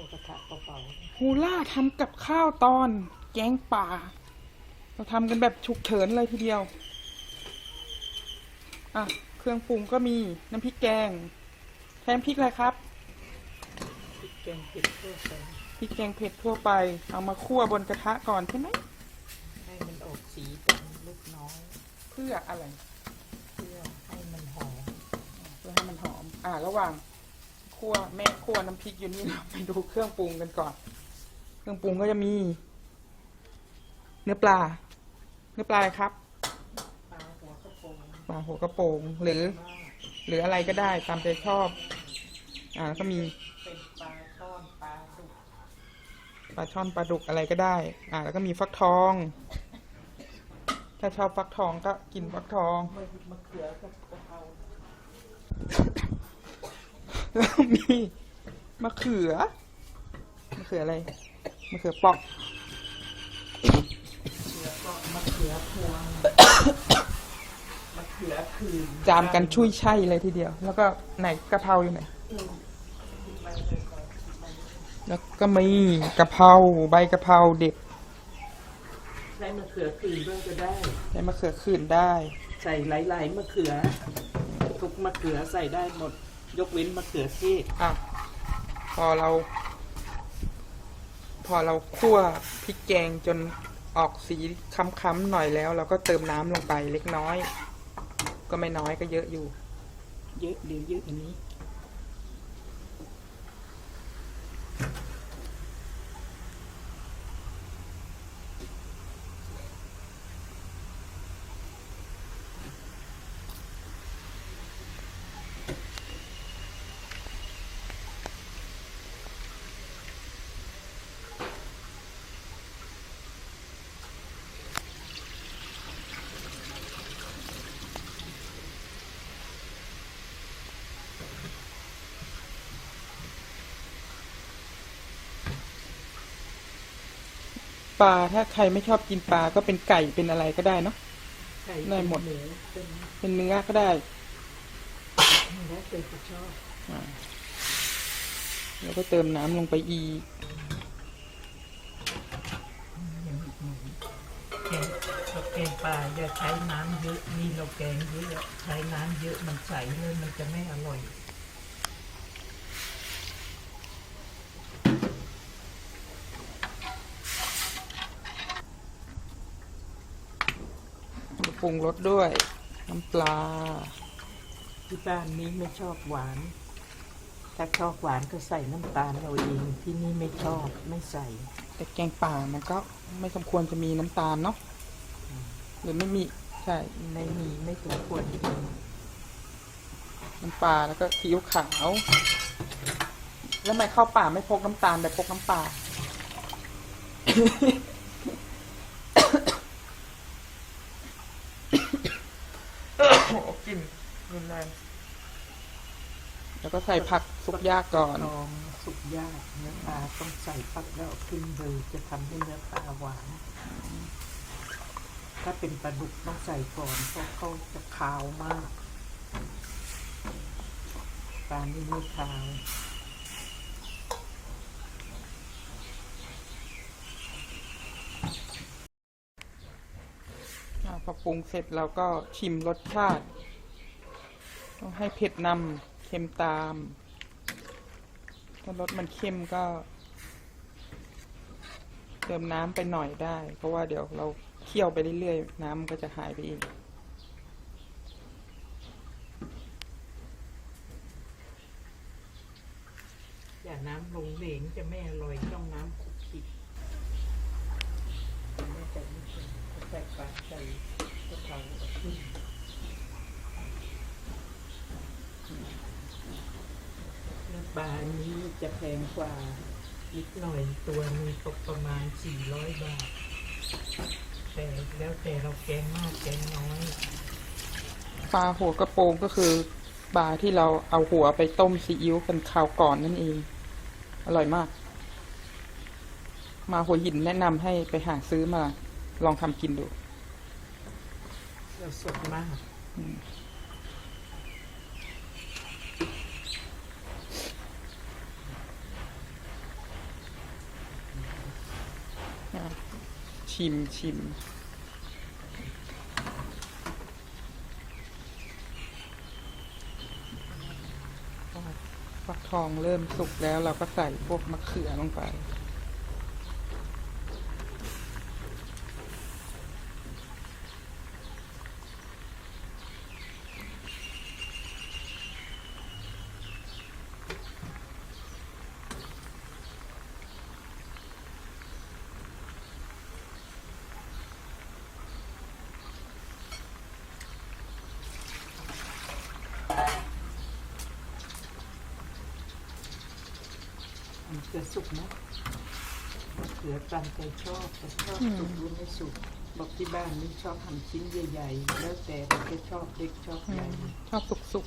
วกระทะเบาฮูล่าทำกับข้าวตอนแกงป่า เราทำกันแบบฉุกเฉินเลยทีเดียว อะ เครื่องปรุงก็มีน้ำพริกแกงใช้น้ำพริกอะไรครับ ๆพริกแกงเผ็ดทั่วไปพริกแกงเผ็ดทั่วไป เอามาคั่วบนกระทะก่อนใช่ไหม ให้มันออกสีดำเล็กน้อยเพื่ออะไร เพื่อให้มันหอมเพื่อให้มันหอม อ่า ระหว่าง คั่วแม่คั่วน้ำพริกอยู่นี่เราไปดูเครื่องปรุงกันก่อน เครื่องปรุงก็จะมี เนื้อปลา เนื้อปลาอะไรครับปลาหัวกระโปรงปลาหัวกระโปรงหรือมากหรืออะไรก็ได้ตามใจชอบ อ่าแล้วก็มีเป็นปลาต้อนปลาดุกปลาช่อนปลาดุกอะไรก็ได้ อ่า แล้วก็มีฟักทอง ถ้าชอบฟักทองก็กินฟักทองมะมะเขือกับกะเพรา แล้วมีมะเขือมะเขืออะไรมะเขือเปอกเขือก็มะเขือพวงมะเขือคืนจามกันชุยช่ายเลยทีเดียว แล้วก็ไหนกะเพราอยู่ไหนแล้วก็มีกะเพราใบกะเพราเด็ดใช้มะเขือคืนด้วยก็ได้ใช้มะเขือขื่นได้ ใส่หลายๆมะเขือ ทุกมะเขือใส่ได้หมด ยกเว้นมะเขือเทศอะพอเรา พอเราคั่วพริกแกงจนออกสีค้ำๆหน่อยแล้ว เราก็เติมน้ำลงไปเล็กน้อย ก็ไม่น้อยก็เยอะอยู่ เยอะเดี๋ยวเยอะอันนี้ ปลาถ้าใครไม่ชอบกินปลาก็เป็นไก่เป็นอะไรก็ได้เนาะไก่ได้หมดหมูเป็นเป็นเนื้อก็ได้แล้วแต่จะชอบแล้วก็เติมน้ำลงไปอีกแกงเราแกงปลาอย่าใช้น้ำเยอะนี่เราแกงเยอะใช้น้ำเยอะมันใสเลยมันจะไม่อร่อย ปรุงรสด้วย น้ำปลา ที่บ้านนี้ไม่ชอบหวาน ถ้าชอบหวานก็ใส่น้ำตาลเราเองที่นี่ไม่ชอบไม่ใส่ แต่แกงป่ามันก็ไม่สมควรจะมีน้ำตาลเนาะหรือไม่มีใช่ไม่มีไม่สมควรกินน้ำปลาแล้วก็ซีอิ๊วขาว แล้วทำไมเข้าป่าไม่พกน้ำตาลแต่พกน้ำปลา โอ้โหกลิ่นรุนแรง แล้วก็ใส่ผักสุกยากก่อน ลองสุกยากเนื้อปลาต้องใส่ปักแล้วเอาขึ้นเลยจะทำให้เนื้อปลาหวาน ถ้าเป็นปลาดุกต้องใส่ก่อนเพราะเขาจะคาวมากปลานี่ไม่คาวอาพอปรุงเสร็จเราก็ชิมรสชาติ ต้องให้เผ็ดนำ เค็มตาม ถ้ารสมันเค็มก็ เติมน้ำไปหน่อยได้ เพราะว่าเดี๋ยวเราเคี่ยวไปเรื่อยๆ น้ำมันก็จะหายไปเองอย่าน้ำลงเหลงจะไม่อร่อยต้องน้ำคลุกคลิกไม่ใส่ไม่ใส่ใส่ปลาใส่กะเพราเอาขึ้น เนื้อปลานี้จะแพงกว่านิดหน่อยตัวหนึงตกประมาณ 400 บาท แต่แล้วแต่เราแกงมากแกงน้อย ปลาหัวกระโปรงก็คือปลาที่เราเอาหัวไปต้มซีอิ๊วกันคราวก่อนนั่นเอง อร่อยมาก มาหัวหินแนะนำให้ไปหาซื้อมา ลองทำกินดูเราสดมาก ชิมชิมฟักทองเริ่มสุกแล้วเราก็ใส่พวกมะเขือลงไป มันจะสุกนะมะเขือตามใจชอบแต่ชอบอืมสุกหรือไม่สุกบอกที่บ้านนี่ชอบหั่นชิ้นใหญ่ๆ แล้วแต่เราจะชอบเล็กชอบอืใหญ่มชอบสุกสุก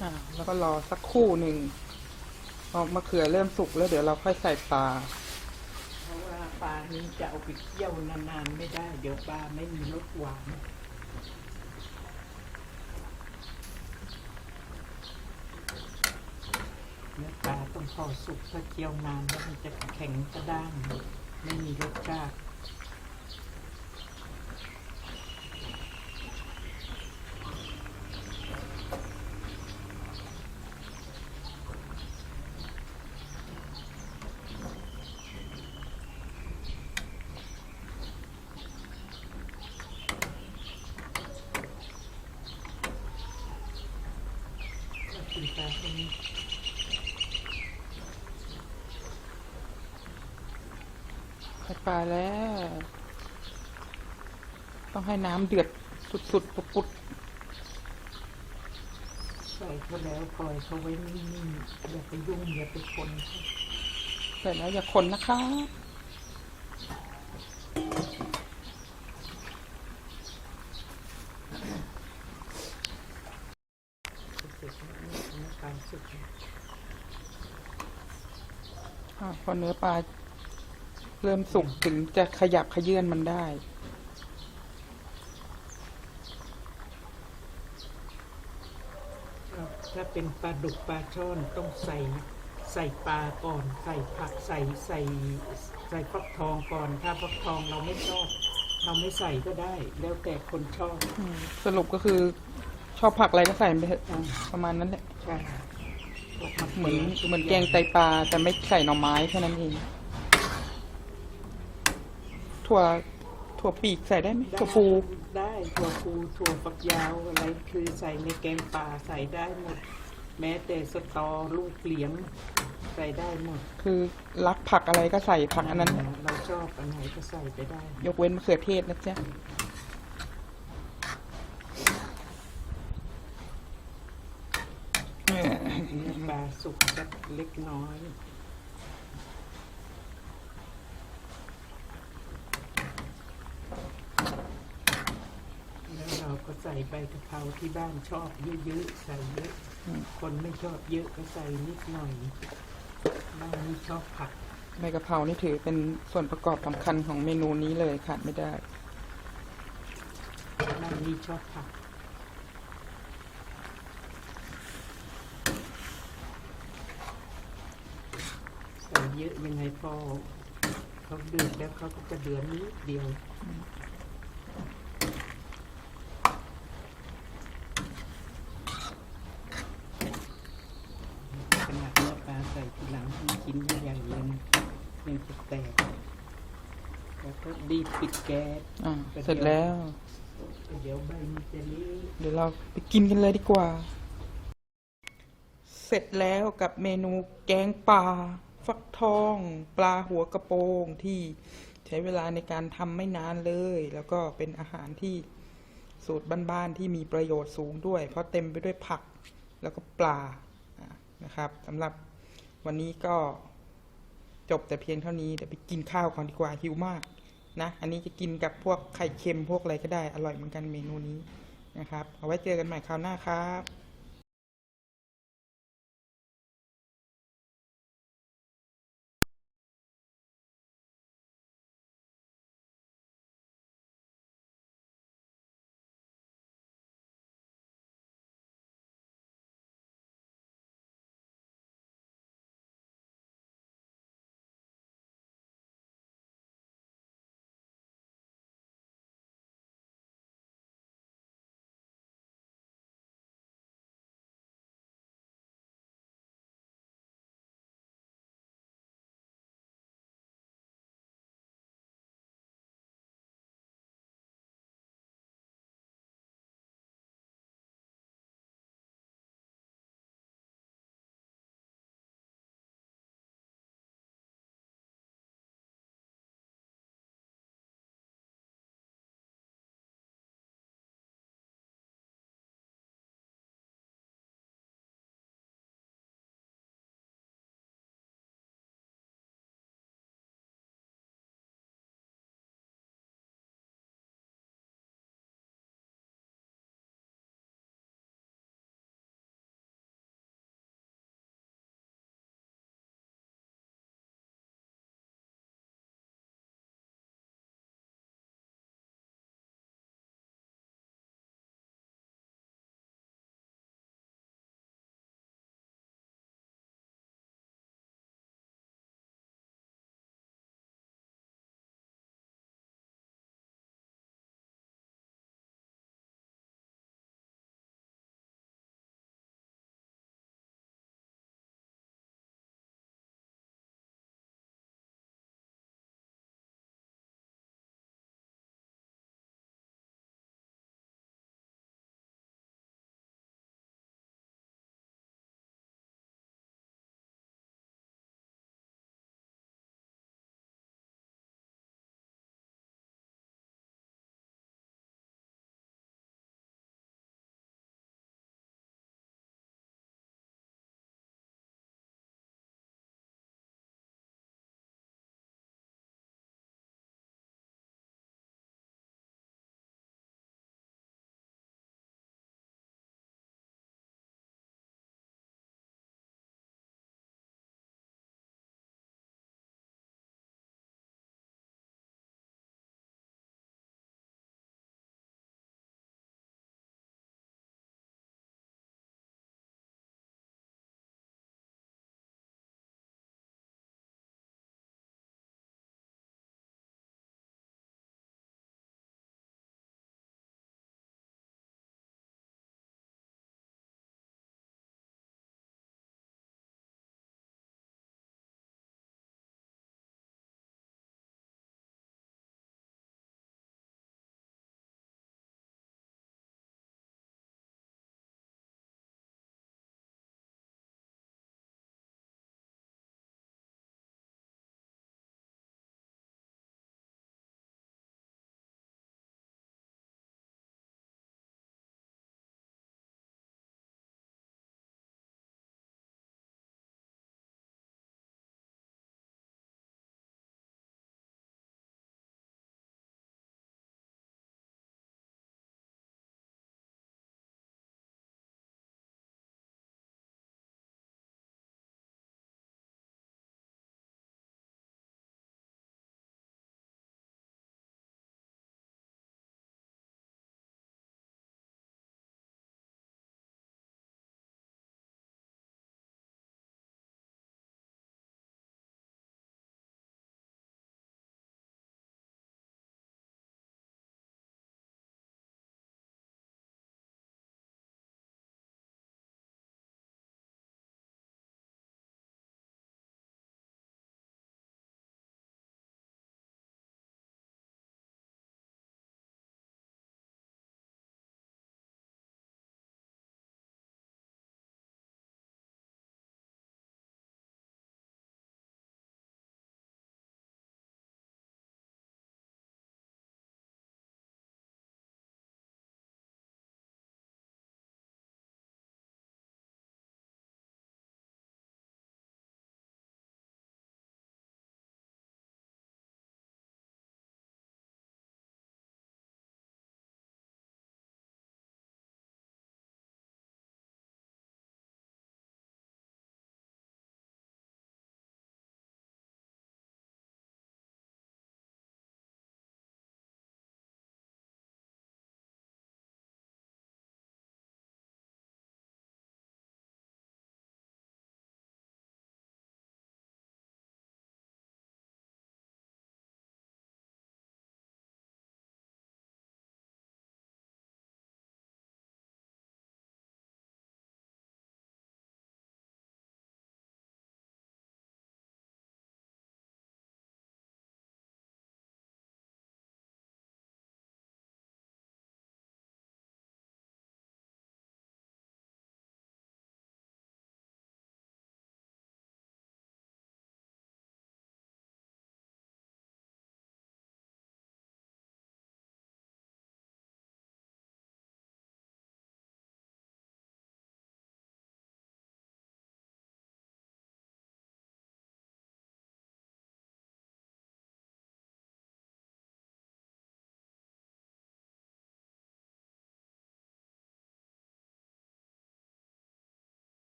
อ่าแล้วก็รอสักครู่หนึ่งพอมะเขือเริ่มสุกแล้วเดี๋ยวเราค่อยใส่ปลาเพราะว่าป ลานี้จะเอาไปเคี่ยวนานๆไม่ได้ เดี๋ยวปลาไม่มีรสหวานเนื้อปลาต้องพอสุกถ้าเคี่ยวนานแล้วมันจะแข็งกระด้าง ไม่มีรสชาติ ก็กิ นปลาตรงนี้ใส่ปลาแล้ว ต้องให้น้ำเดือดสุดๆ ปุดใส่เขาแล้วปล่อยเขาไว้นิ่งๆ อย่าไปยุ่ง อย่าไปคนเขาๆใส่แล้วอย่าคนนะคะ เสร็จแล้วนี่น้ำปลาสุกแล้ว อ่า พอเนื้อปลาเริ่มสุกถึงจะขยับขยื่นมันได้ ถ้าเป็นปลาดุกปลาช่อนต้องใส่ใส่ปลาก่อน ใส่ผักใส่ใส่ใส่ฟักทองก่อน ถ้าฟักทองเราไม่ชอบ เราไม่ใส่ก็ได้ แล้วแต่คนชอบอืมสรุปก็คือชอบผักอะไรก็ใส่ไปเถอะอ่าประมาณนั้นแหละใช่พวกะ เหมือนขืเหมือนแกงไตปลาแต่ไม่ใส่หน่อไม้แค่นั้นเองถั่วถั่วปีกใส่ได้ไหมได้ถั่วฟูได้ถั่วฟูถั่วฝักยาวอะไรคือใส่ในแกงป่าใส่ได้หมด แม้แต่สตอลูกเหลียงใส่ได้หมด คือรักผักอะไรก็ใส่ผักอันนั้น เราชอบอันไหนก็ใส่ไปได้ ยกเว้นมะเขือเทศนะจ๊ะ เนื้อปลา สุกสักเล็กน้อย แล้วเราก็ใส่ใบกะเพราที่บ้านชอบเยอะๆใส่เยอะ คนไม่ชอบเยอะก็ใส่นิดหน่อย บ้านนี้ชอบผักใบกะเพรานี่ถือเป็นส่วนประกอบสำคัญของเมนูนี้เลยขาดไม่ได้บ้านนี้ชอบผัก ใส่เยอะยังไงพอเขาเดือดแล้วเขาก็จะเดือดนิดเดียวขนาดเนื้อปลาใส่ทีหลังมันกินใหญ่ๆเลยนะยังจะแตกแล้วก็ดีบปิดแก๊สอ่าเสร็จแล้ว เดี๋ยวใบมันจะเละเดี๋ยวเราไปกินกันเลยดีกว่า เสร็จแล้วกับเมนูแกงป่า ฟักทอง ปลาหัวกระโปงที่ใช้เวลาในการทำไม่นานเลย แล้วก็เป็นอาหารที่สูตรบ้านๆที่มีประโยชน์สูงด้วย เพราะเต็มไปด้วยผักแล้วก็ปลานะครับสำหรับวันนี้ก็จบแต่เพียงเท่านี้ เดี๋ยวไปกินข้าวก่อนดีกว่าหิวมากนะ อันนี้จะกินกับพวกไข่เค็มพวกอะไรก็ได้อร่อยเหมือนกันเมนูนี้นะครับ เอาไว้เจอกันใหม่คราวหน้าครับ